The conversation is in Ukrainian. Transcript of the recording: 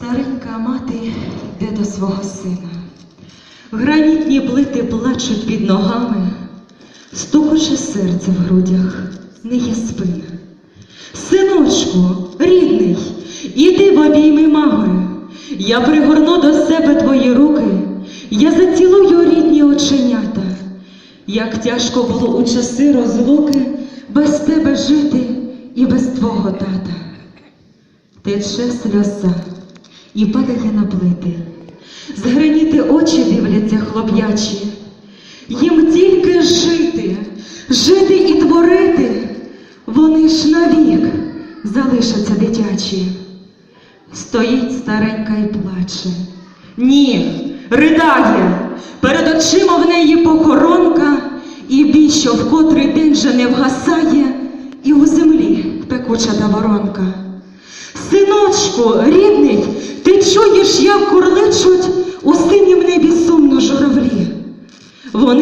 Старенька мати йде до свого сина. Гранітні плити плачуть під ногами, стукоче серце в грудях, не є спина. Синочку, рідний, іди в обійми мами. Я пригорну до себе твої руки, я зацілую рідні оченята. Як тяжко було у часи розлуки без тебе жити і без твого тата. Тече сльоза і падає на плити. Зграніти очі дивляться хлоп'ячі. Їм тільки жити, жити і творити. Вони ж навік залишаться дитячі. Стоїть старенька і плаче. Ні, ридає, перед очима в неї покоронка, і що в котрий день вже не вгасає, і у землі пекуча та воронка. Синочку, рідний, як курличуть у синім небі сумно журавлі. Вони